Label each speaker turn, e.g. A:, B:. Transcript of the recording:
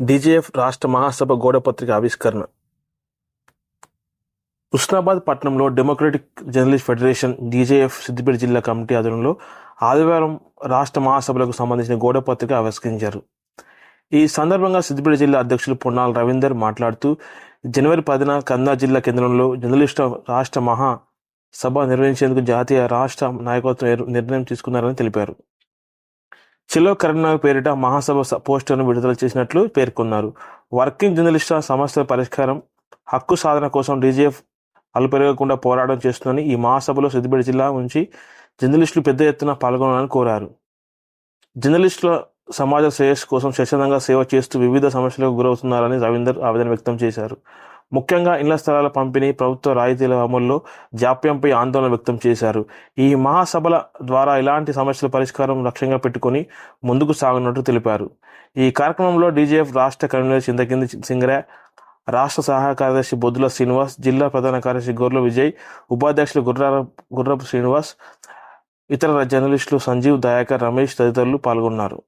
A: DJF రాష్ట్ర మహాసభ గోడపత్రిక ఆవిష్కరణ. హుస్నాబాద్ పట్టణంలో democratic journalist federation DJF Siddipet జిల్లా కమిటీ ఆధ్వర్యంలో ఆదివారం రాష్ట్ర మహాసభలకు సంబంధించిన గోడపత్రిక ఆవిష్కరించారు. ఈ సందర్భంగా సిద్దిపేట జిల్లా అధ్యక్షులు పొన్నాల రవీందర్ మాట్లాడుతూ జనవరి పదిన కందా జిల్లా కేంద్రంలో జర్నలిస్టు రాష్ట్ర మహా సభ నిర్వహించేందుకు జాతీయ రాష్ట్ర నాయకత్వం నిర్ణయం తీసుకున్నారని తెలిపారు. చిలో కరీంనగర్ పేరిట మహాసభ స- పోస్టర్ను విడుదల చేసినట్లు పేర్కొన్నారు. వర్కింగ్ జర్నలిస్టుల సమస్యల పరిష్కారం హక్కు సాధన కోసం డీజీఎఫ్ అలుపెరగకుండా పోరాటం చేస్తుందని ఈ మహాసభలో సిద్దిపేట జిల్లా నుంచి జర్నలిస్టులు పెద్ద ఎత్తున పాల్గొనాలని కోరారు. జర్నలిస్టుల సమాజ శ్రేయస్సు కోసం స్వచ్ఛందంగా సేవ చేస్తూ వివిధ సమస్యలకు గురవుతున్నారని రవీందర్ ఆవేదన వ్యక్తం చేశారు. ముఖ్యంగా ఇళ్ళ స్థలాల పంపిణీ ప్రభుత్వ రాయితీల అమల్లో జాప్యంపై ఆందోళన వ్యక్తం చేశారు. ఈ మహాసభల ద్వారా ఇలాంటి సమస్యల పరిష్కారం లక్ష్యంగా పెట్టుకొని ముందుకు సాగనున్నట్టు తెలిపారు. ఈ కార్యక్రమంలో డీజీఎఫ్ రాష్ట్ర కన్వీనర్ చింతకింది సింగరే రాష్ట్ర సహాయ కార్యదర్శి బొద్దుల శ్రీనివాస్ జిల్లా ప్రధాన కార్యదర్శి గొర్రెల విజయ్ ఉపాధ్యక్షులు గుర్ర గుర్రపు శ్రీనివాస్ ఇతర జర్నలిస్టులు సంజీవ్ దయాకర్ రమేష్ తదితరులు పాల్గొన్నారు.